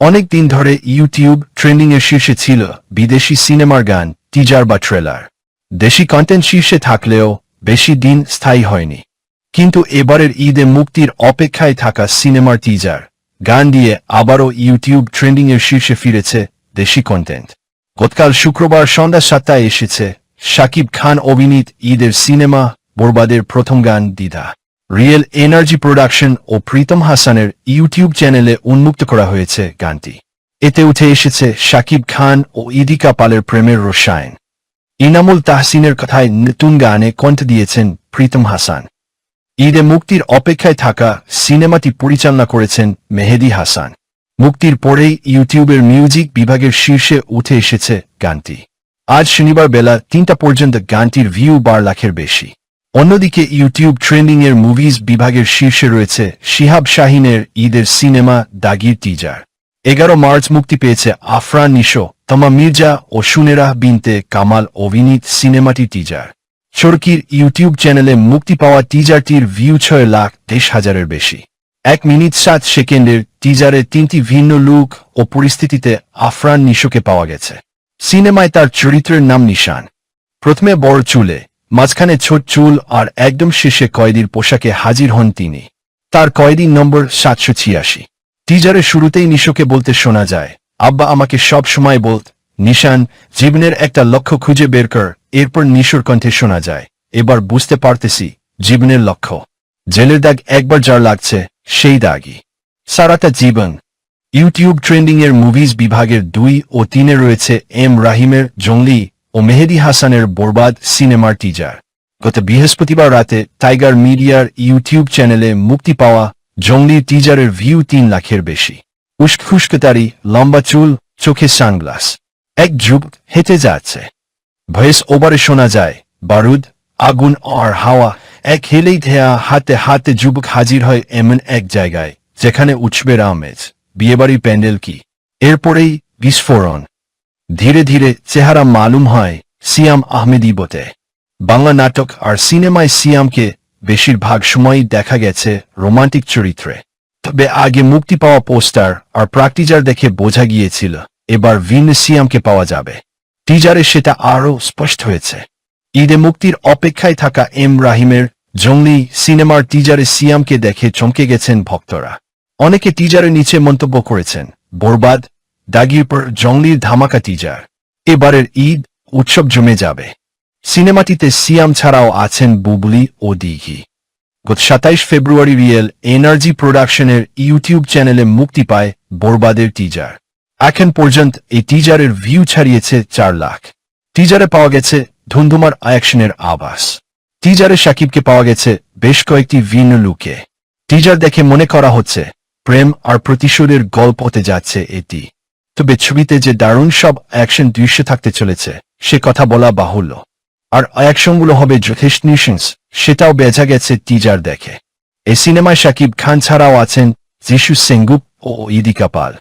অনেক দিন ধরে ইউটিউব ট্রেন্ডিং এর শীর্ষে ছিল বিদেশি সিনেমার গান, টিজার বা ট্রেলার। দেশি কন্টেন্ট শীর্ষে থাকলেও বেশি দিন স্থায়ী হয়নি। কিন্তু এবারের ঈদে মুক্তির অপেক্ষায় থাকা সিনেমার টিজার গান দিয়ে আবারও ইউটিউব ট্রেন্ডিং এর শীর্ষে ফিরেছে দেশি কন্টেন্ট গতকাল শুক্রবার সন্ধ্যা সাতটায় এসেছে শাকিব খান অভিনীত ঈদের সিনেমা, বরবাদের প্রথম গান দ্বিধা রিয়েল এনার্জি প্রোডাকশন ও প্রীতম হাসানের ইউটিউব চ্যানেলে উন্মুক্ত করা হয়েছে গানটি। এতে উঠে এসেছে শাকিব খান ও ইদিকা পালের প্রেমের রসায়ন ইনামুল তাহসিনের কথায় নতুন গানে কণ্ঠ দিয়েছেন প্রীতম হাসান। ঈদে মুক্তির অপেক্ষায় থাকা সিনেমাটি পরিচালনা করেছেন মেহেদি হাসান। মুক্তির পরেই ইউটিউবের মিউজিক বিভাগের শীর্ষে উঠে এসেছে গানটি। আজ শনিবার বেলা তিনটা পর্যন্ত গানটির ভিউ বার লাখের বেশি। অন্যদিকে ইউটিউব ট্রেন্ডিং এর মুভিজ বিভাগের শীর্ষে রয়েছে শিহাব শাহিনের ঈদের সিনেমা দাগির টিজার। এগারো মার্চ মুক্তি পেয়েছে আফরান নিশো, তমা মির্জা ও সুনেরাহ বিনতে কামাল অভিনীত সিনেমাটি টিজার। চরকির ইউটিউব চ্যানেলে মুক্তি পাওয়া টিজারটির ভিউ ছয় লাখ তেইশ হাজারের বেশি। এক মিনিট সাত সেকেন্ডের টিজারে তিনটি ভিন্ন লুক ও পরিস্থিতিতে আফরান নিশোকে পাওয়া গেছে। সিনেমায় তার চরিত্রের নাম নিশান। প্রথমে বড় চুলে মাঝখানে ছোট চুল আর একদম শেষে কয়েদির পোশাকে হাজির হন তিনি। তার কয়েদি নম্বর সাতশো ছিয়াশি। টিজারের শুরুতেই নিশোকে বলতে শোনা যায়, আব্বা আমাকে সব সময় বলত নিশান জীবনের একটা লক্ষ্য খুঁজে বের কর, এরপর নিশোর কণ্ঠে শোনা যায়, এবার বুঝতে পারতেছি জীবনের লক্ষ্য। জেলের দাগ একবার যার লাগছে, সেই দাগই। সারাটা জীবন। ইউটিউব ট্রেন্ডিংয়ের মুভিজ বিভাগের দুই ও তিনে রয়েছে এম রাহিমের জঙ্গলি ও মেহেদি হাসানের বরবাদ সিনেমার টিজার গত বৃহস্পতিবার রাতে টাইগার মিডিয়ার ইউটিউব চ্যানেলে মুক্তি পাওয়া জঙ্গলির টিজারের ভিউ তিন লাখের বেশি। উস্কুস্কতারি লম্বা চুল, চোখে সানগ্লাস এক যুগ হেঁটে যাচ্ছে। ভয়েস ওভারে শোনা যায়, বারুদ, আগুন আর হাওয়া। এক হেলেই ধেয়া হাতে হাতে যুবক হাজির হয় এমন এক জায়গায়, যেখানে উঠবে আমেজ বিয়েবাড়ি প্যান্ডেল কি? এরপরেই বিস্ফোরণ। ধীরে ধীরে চেহারা মালুম হয় সিয়াম আহমেদি বতে বাংলা নাটক আর সিনেমায় সিয়ামকে বেশিরভাগ সময়ই দেখা গেছে রোমান্টিক চরিত্রে। তবে আগে মুক্তি পাওয়া পোস্টার আর প্রাকটিজার দেখে বোঝা গিয়েছিল, এবার ভিন্ন সিয়ামকে পাওয়া যাবে। টিজারে সেটা আরও স্পষ্ট হয়েছে। ঈদে মুক্তির অপেক্ষায় থাকা এম রাহিমের জঙ্গলি সিনেমার টিজারে সিয়ামকে দেখে চমকে গেছেন ভক্তরা। অনেকে টিজারের নিচে মন্তব্য করেছেন, বরবাদ দাগির পর ধামাকা টিজার এবারের ঈদ উৎসব জমে যাবে। সিনেমাটিতে সিয়াম ছাড়াও আছেন বুবলি ও দিঘি। গত সাতাইশ ফেব্রুয়ারি রিয়েল এনার্জি প্রোডাকশনের ইউটিউব চ্যানেলে মুক্তি পায় বরবাদের টিজার এখন পর্যন্ত এই টিজারের ভিউ ছাড়িয়েছে চার লাখ। টিজারে পাওয়া গেছে ধুন্ধুমার অ্যাকশনের আভাস। টিজারে সাকিবকে পাওয়া গেছে বেশ কয়েকটি ভিন্ন লুকে টিজার দেখে মনে করা হচ্ছে, প্রেম আর প্রতিশোধের গল্পতে যাচ্ছে এটি। তবে ছবিতে যে দারুণ সব অ্যাকশন দৃশ্য থাকতে চলেছে, সে কথা বলা বাহুল্য। আর অ্যাকশনগুলো হবে যথেষ্ট নিশংস সেটাও বেজা গেছে টিজার দেখে। এই সিনেমায় সাকিব খান ছাড়াও আছেন যিশু সেঙ্গুপ ও ইদিকা পাল।